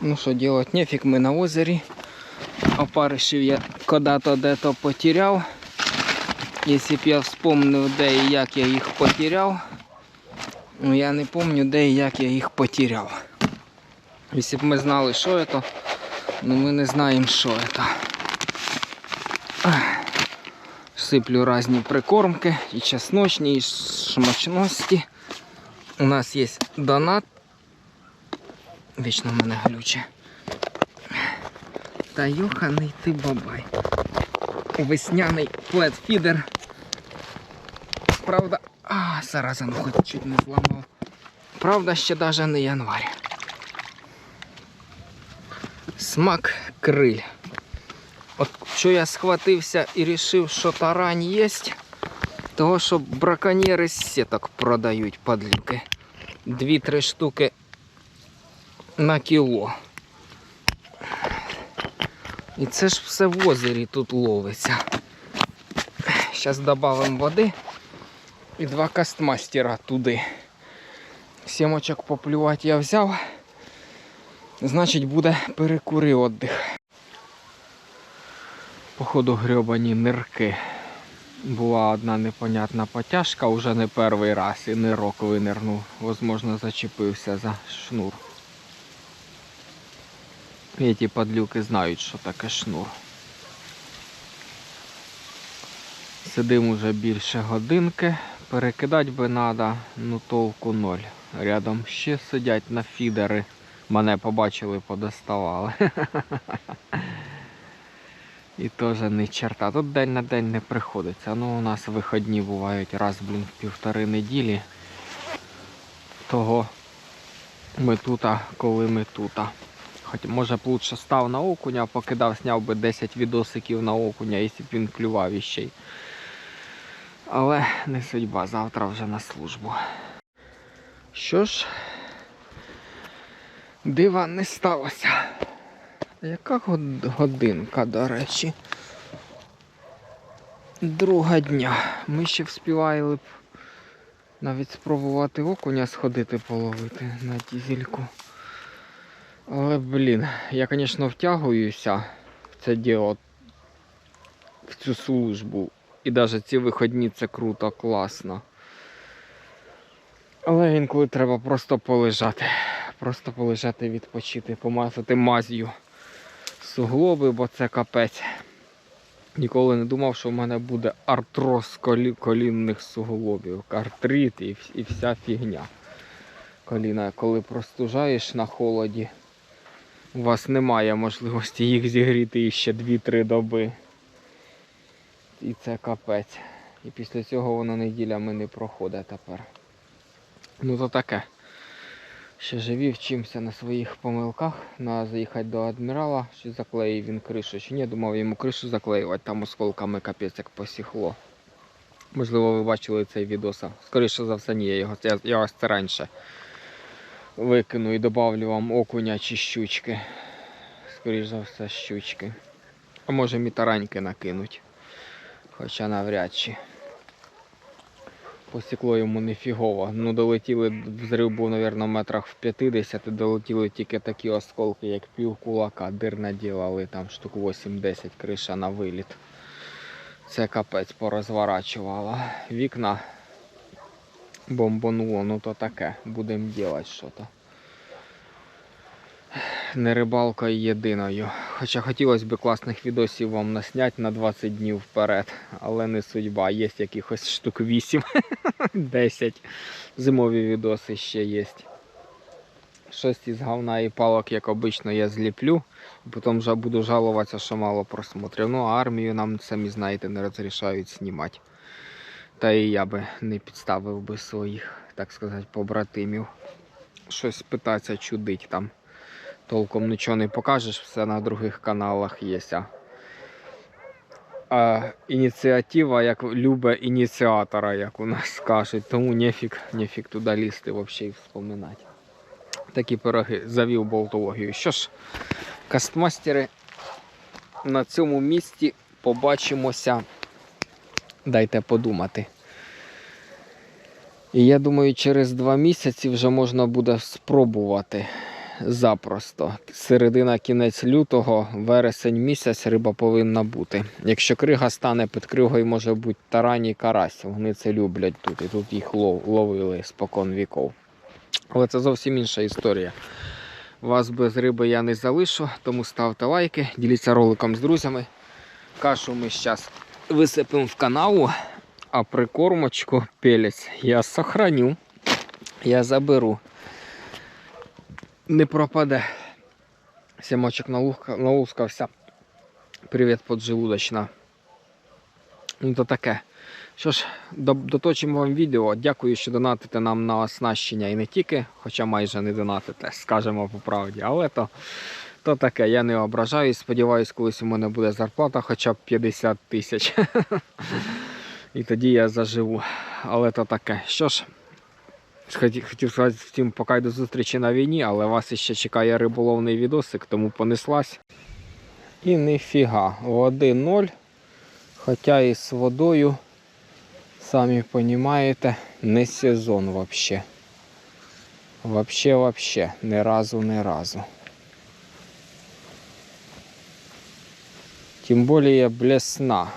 Ну що делать, нефиг ми на озері. Опаришів я когда-то де-то потеряв. Якщо б я вспомнив, де і як я їх потеряв. Ну я не пам'ятаю, де і як я їх потеряв. Якщо б ми знали, що це, ну ми не знаємо, що це. Сиплю різні прикормки, і чесночні, і шмачності. У нас є донат. Вічно в мене глюче. Та йоханий ти бабай. Весняний плетфідер. Правда. А, зараза, ну хоч чуть не зламав. Правда, ще навіть не январь. Смак криль. От що я схватився і вирішив, що тарань є, того що браконьєри з сіток продають подлюки. Дві-три штуки на кіло. І це ж все в озері тут ловиться. Зараз додамо води і два кастмастера туди. Сімочок поплювати я взяв. Значить буде перекури віддих. Походу грьобані нирки. Була одна непонятна потяжка, уже не перший раз і нирок винирнув. Возможно, зачепився за шнур. І ті падлюки знають, що таке шнур. Сидим уже більше годинки. Перекидати би треба, ну толку ноль. Рядом ще сидять на фідери. Мене побачили, подоставали. І теж не черта. Тут день на день не приходиться. Ну, у нас виходні бувають раз, блін, в півтори неділі. Того ми тут, а коли ми тут. Хоч може б лучше став на окуня, покидав, зняв би 10 відосиків на окуня, якщо б він клював іще. й. Але не судьба, завтра вже на службу. Що ж, дива не сталося. Яка годинка, до речі? Друга дня. Ми ще вспівали б навіть спробувати окуня сходити половити на дізельку. Але, блін, я, звісно, втягуюся в це діло, в цю службу. І навіть ці виходні це круто, класно. Але інколи треба просто полежати. Просто полежати, відпочити, помазати мазью суглоби, бо це капець. Ніколи не думав, що в мене буде артроз колі... колінних суглобів, артрит і, і вся фігня. Коліна, коли простужаєш на холоді, у вас немає можливості їх зігріти ще 2-3 доби. І це капець. І після цього воно неділями не проходить тепер. Ну то таке. Ще живі, вчимося на своїх помилках. Треба заїхати до адмірала, чи заклеїв він кришу, чи ні. Думав йому кришу заклеювати, там осколками капець як посіхло. Можливо, ви бачили цей відос. Скоріше за все, ні, я, його, я, я ось це раніше викину і добавлю вам окуня чи щучки. Скоріше за все, щучки. А може мітараньки накинуть. Хоча навряд чи. Посікло йому нефігово. Ну, долетіли, взрив був, мабуть, метрах в 50, долетіли тільки такі осколки, як пів кулака. Дир наділали, там штук 8-10 криша на виліт. Це капець порозворачувало. Вікна бомбануло, ну то таке. Будемо робити щось. Не рибалкою єдиною. Хоча хотілося б класних відосів вам насняти на 20 днів вперед, але не судьба. Є якихось штук 8, 10. Зимові відоси ще є. Щось із говна і палок, як обично, я зліплю. Потім вже буду жалуватися, що мало просмотрів. Ну, а армію нам, самі знаєте, не розрішають знімати. Та і я би не підставив би своїх, так сказати, побратимів. Щось питатися чудить там толком нічого не покажеш, все на других каналах є. а. Ініціатива як любе ініціатора, як у нас кажуть, тому нефік, нефік туди лізти взагалі і вспоминати. Такі пироги завів болтологію. Що ж, кастмастери, на цьому місці побачимося. Дайте подумати. І я думаю, через два місяці вже можна буде спробувати запросто. Середина кінець лютого, вересень місяць риба повинна бути. Якщо крига стане під кригою, може бути тарані карась. Вони це люблять тут. І тут їх ловили спокон віков. Але це зовсім інша історія. Вас без риби я не залишу, тому ставте лайки, діліться роликом з друзями. Кашу ми зараз висипемо в канаву, а прикормочку пелець я сохраню. Я заберу. Не пропаде. Сімочок налускався. Привіт, поджелудочна. Ну то таке. Що ж, доточимо вам відео. Дякую, що донатите нам на оснащення і не тільки, хоча майже не донатите, скажемо по правді. Але то, то таке, я не ображаюсь. Сподіваюсь, колись у мене буде зарплата хоча б 50 тисяч. І тоді я заживу. Але то таке. Що ж, хотів, сказати втім, поки до зустрічі на війні, але вас іще чекає риболовний відосик, тому понеслась. І ніфіга, води ноль. Хоча і з водою, самі розумієте, не сезон вообще. Вообще, вообще, ні разу, ні разу. Тим більше блесна.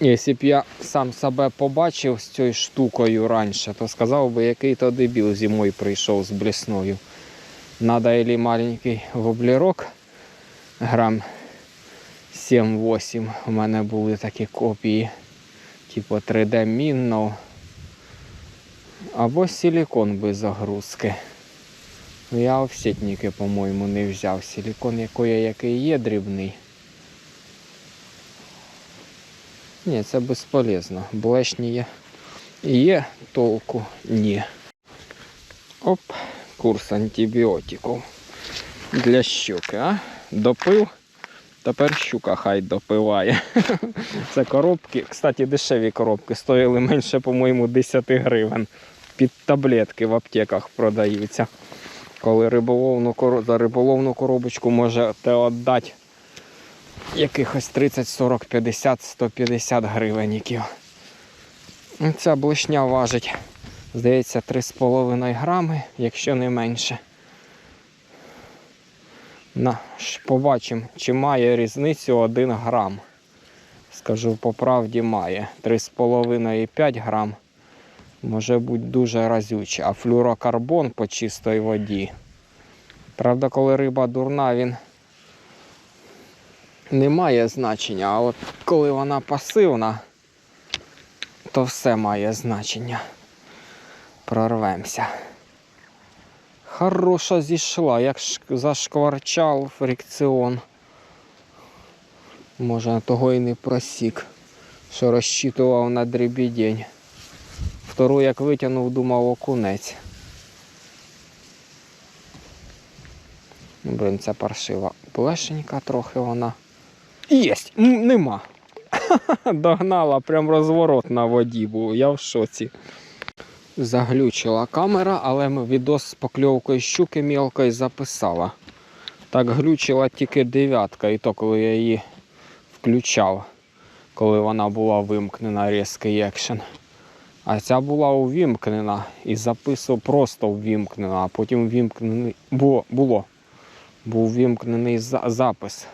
Якщо б я сам себе побачив з цією штукою раніше, то сказав би, який то дебіл зимою прийшов з блесною. Надо или маленький воблерок, грам 7-8. У мене були такі копії, типу 3D мінно. Або силикон без загрузки. Ну, Я офсетники, по-моєму, не взяв. Силикон який, який є дрібний. Ні, це безполезно. Блешні є. Є толку? Ні. Оп, курс антибіотиків. Для щуки, а? Допив. Тепер щука хай допиває. Це коробки. Кстати, дешеві коробки. Стоїли менше, по-моєму, 10 гривень. Під таблетки в аптеках продаються. Коли риболовну, за риболовну коробочку можете віддати якихось 30, 40, 50, 150 гривенників. Ну, Ця блешня важить, здається, 3,5 грами, якщо не менше. На, побачимо, чи має різницю 1 грам. Скажу по правді має. 3,5 і 5 грам може бути дуже разюче. А флюрокарбон по чистій воді. Правда, коли риба дурна, він не має значення. А от коли вона пасивна, то все має значення. Прорвемося. Хороша зійшла, як зашкварчав фрикціон. Може, того і не просік, що розчитував на дрібідень. Втору, як витягнув, думав окунець. Блин, це паршива плешенька трохи вона. Єсть! Нема. Догнала, прям розворот на воді був, я в шоці. Заглючила камера, але відос з покльовкою щуки мілкої записала. Так глючила тільки дев'ятка, і то коли я її включав, коли вона була вимкнена різкий екшен. А ця була увімкнена і записував просто увімкнена, а потім вімкнений було, було. Був вімкнений за- запис.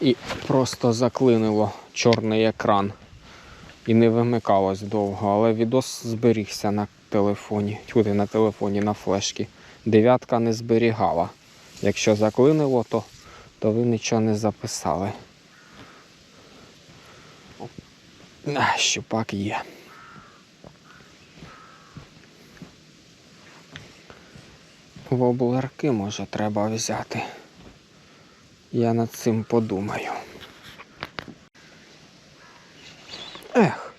І просто заклинило чорний екран. І не вимикалось довго, але відос зберігся на телефоні. Тьфу, на телефоні, на флешці. Дев'ятка не зберігала. Якщо заклинило, то, то ви нічого не записали. Щупак є. Воблерки, може, треба взяти. Я над цим подумаю. Ех.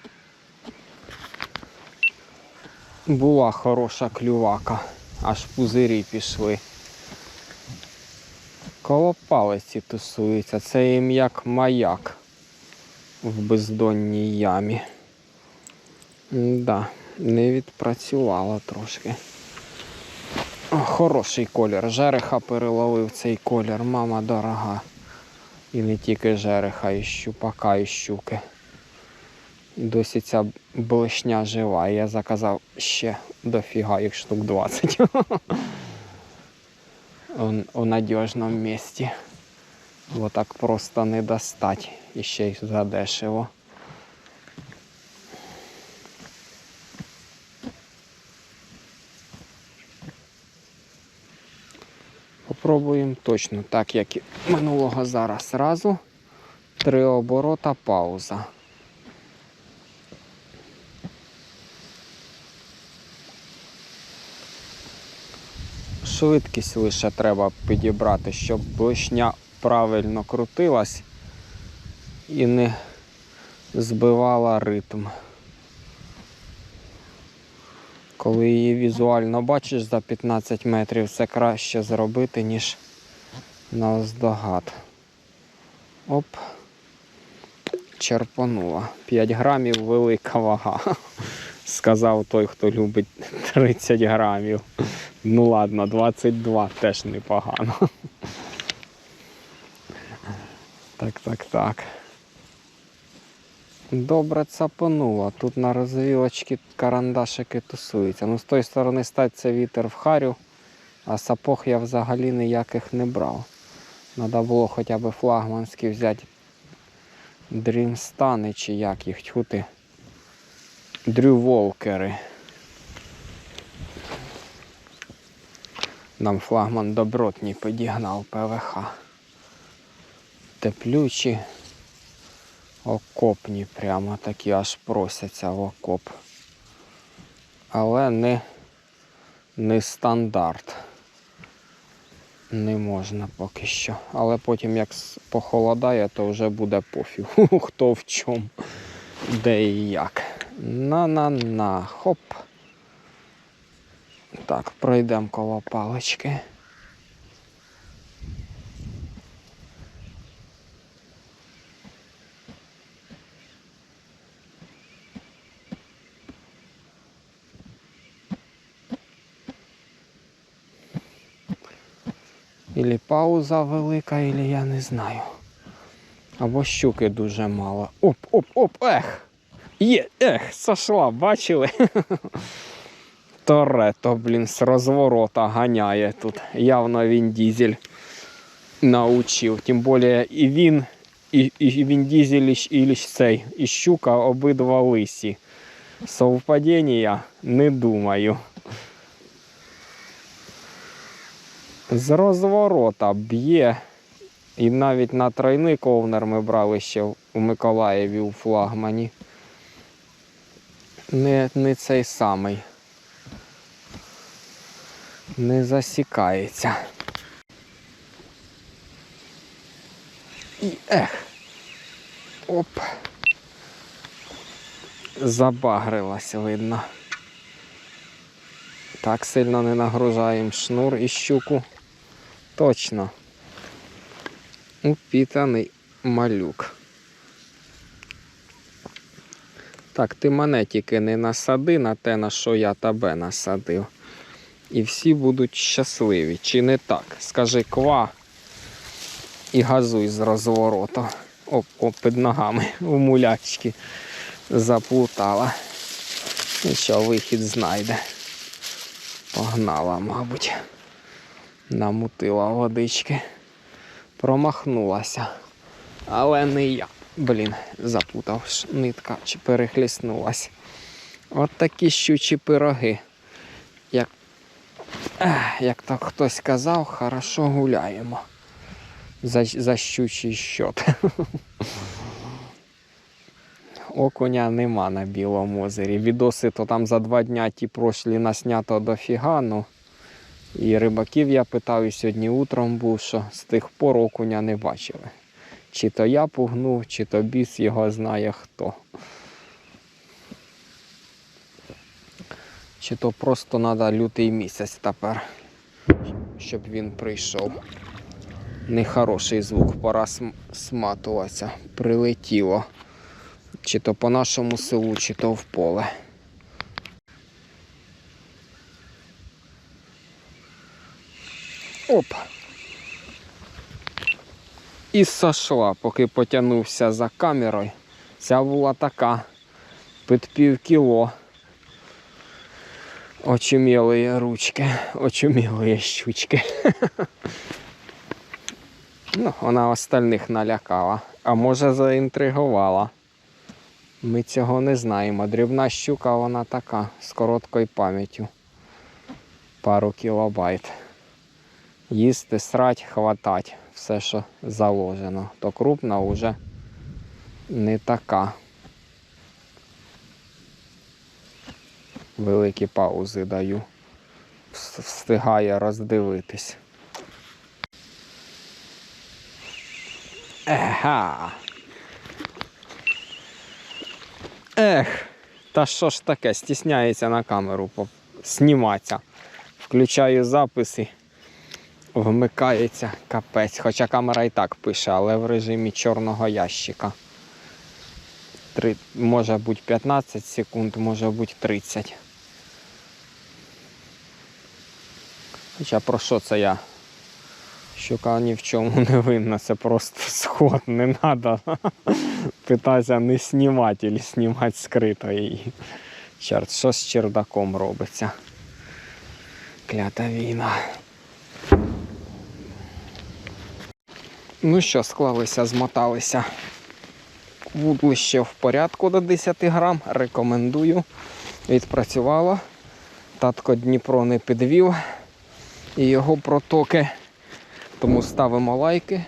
Була хороша клювака, аж пузирі пішли. Коло палиці тусується, це їм як маяк в бездонній ямі. Да, не відпрацювала трошки. Хороший колір. Жереха переловив цей колір, мама дорога. І не тільки жереха, і щупака, і щуки. І досі ця блешня жива. Я заказав ще дофіга їх штук 20. У надіжному місці. Бо так просто не достать. І ще й задешево. Попробуємо точно так, як і минулого зараз. Разу. Три оборота, пауза. Швидкість лише треба підібрати, щоб блишня правильно крутилась і не збивала ритм. Коли її візуально бачиш за 15 метрів, це краще зробити, ніж наздогад. Оп. Черпанула. 5 грамів велика вага. Сказав той, хто любить 30 грамів. Ну ладно, 22 теж непогано. Так, так, так. Добре цапануло. Тут на розвілочці карандашики тусуються. Ну, з тої сторони статься вітер в харю, а сапог я взагалі ніяких не брав. Треба було хоча б флагманські взяти дрімстани чи як їх тьхути. Дрюволкери. Нам флагман добротній підігнав ПВХ. Теплючі, окопні, прямо такі аж просяться в окоп. Але не, не стандарт. Не можна поки що. Але потім як похолодає, то вже буде пофіг. Хто в чому, де і як. На-на-на, хоп. Так, пройдемо коло палички. Ілі пауза велика, ілі я не знаю. Або щуки дуже мало. Оп, оп, оп, ех! Є, ех, сошла, бачили? Торетто, блін, з розворота ганяє тут. Явно він дізель научив. Тим більше і він, і, і він дізель, і, і цей, і щука обидва лисі. Совпадіння не думаю. З розворота б'є. І навіть на тройний ковнер ми брали ще у Миколаєві у флагмані. Не, не цей самий. Не засікається. І ех. Оп. Забагрилась, видно. Так сильно не нагружаємо шнур і щуку. Точно. Упітаний малюк. Так, ти мене тільки не насади на те, на що я тебе насадив. І всі будуть щасливі. Чи не так? Скажи ква і газуй з розвороту. Оп, оп, під ногами у мулячки заплутала. Нічого, вихід знайде. Погнала, мабуть. Намутила водички. Промахнулася. Але не я. Блін, запутав нитка чи перехліснулась. От такі щучі пироги. Як, як так хтось казав, хорошо гуляємо. За, за щучий щот. Окуня нема на Білому озері. Відоси то там за два дня ті прошлі наснято дофіга, ну. І рибаків я питав, і сьогодні утром був, що з тих пор окуня не бачили. Чи то я пугнув, чи то біс його знає хто. Чи то просто треба лютий місяць тепер, щоб він прийшов. Нехороший звук, пора сматуватися. Прилетіло. Чи то по нашому селу, чи то в поле. Оп. І сошла, поки потягнувся за камерою. Ця була така під пів кіло. Очумілої ручки, очумілої щучки. Ну, вона остальних налякала, а може заінтригувала. Ми цього не знаємо. Дрібна щука вона така, з короткою пам'яттю. Пару кілобайт. Їсти, срать, хватать. Все, що заложено. То крупна вже не така. Великі паузи даю. Встигає роздивитись. Ега. Ех, та що ж таке, стісняється на камеру зніматися. Включаю записи, вмикається капець. Хоча камера і так пише, але в режимі чорного ящика. Три, може бути 15 секунд, може бути 30. Хоча про що це я? Щука ні в чому не винна, це просто сход, не треба питатися не знімати або знімати скрито її. Чорт, що з чердаком робиться? Клята війна. Ну що, склалися, змоталися. Вудлище в порядку до 10 грам. Рекомендую. Відпрацювало. Татко Дніпро не підвів. І його протоки. Тому ставимо лайки.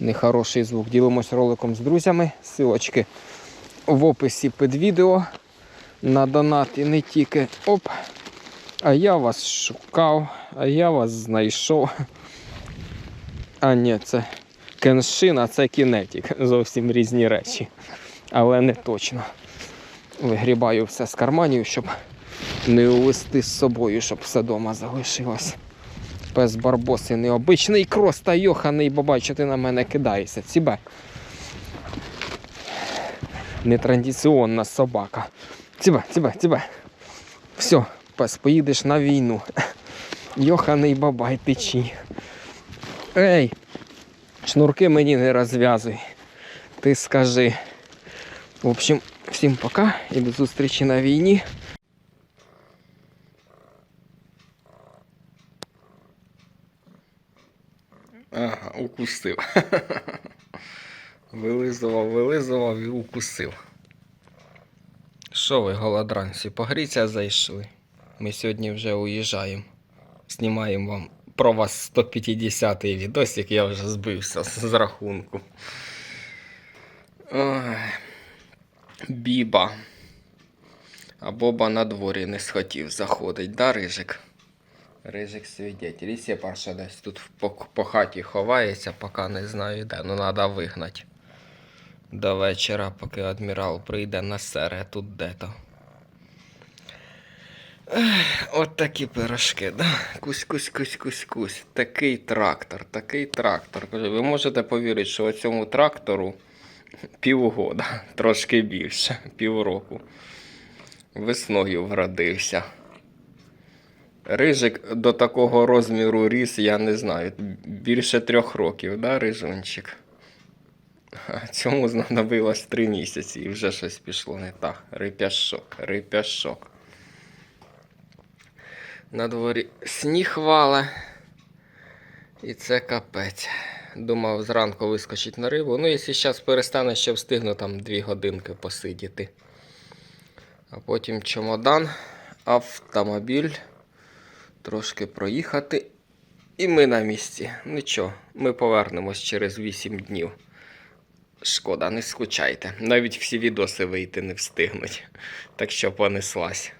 Нехороший звук. Ділимось роликом з друзями. Силочки в описі під відео. На донат і не тільки. Оп. А я вас шукав, а я вас знайшов. А ні, це кеншин, а це кінетік. Зовсім різні речі. Але не точно. Вигрібаю все з карманів, щоб не увести з собою, щоб все вдома залишилось. Пес барбоси необичний крос та йоханий бабай, що ти на мене кидаєшся. Цібе. Нетрадиційна собака. Цібе, цібе, цібе. Все, пес, поїдеш на війну. Йоханий бабай течі. Ей, шнурки мені не розв'язуй. Ти скажи. В общем, всім пока і до зустрічі на війні. Ага, укусив. Вилизував, вилизував і укусив. Що ви, голодранці, погріться зайшли. Ми сьогодні вже уїжджаємо. Знімаємо вам про вас 150-й відосик, я вже збився з рахунку. Біба. А Боба на дворі не схотів заходить, да, Рижик? Рижик свідетель. І Сєпарша десь тут по, по хаті ховається, поки не знаю де. Ну треба вигнати. До вечора, поки адмірал прийде на сере тут де-то. От такі пирожки, да? Кусь, кусь, кусь, кусь, кусь. Такий трактор, такий трактор. Ви можете повірити, що цьому трактору півгода, трошки більше, півроку. Весною вродився. Рижик до такого розміру ріс, я не знаю, більше трьох років, да, рижончик? А цьому знадобилось три місяці і вже щось пішло не так. Рипяшок, рипяшок. На дворі сніг вале. І це капець. Думав зранку вискочить на рибу. Ну, якщо зараз перестане, ще встигну там дві годинки посидіти. А потім чемодан, автомобіль, трошки проїхати. І ми на місці. Нічого, ми повернемось через 8 днів. Шкода, не скучайте. Навіть всі відоси вийти не встигнуть. Так що понеслась.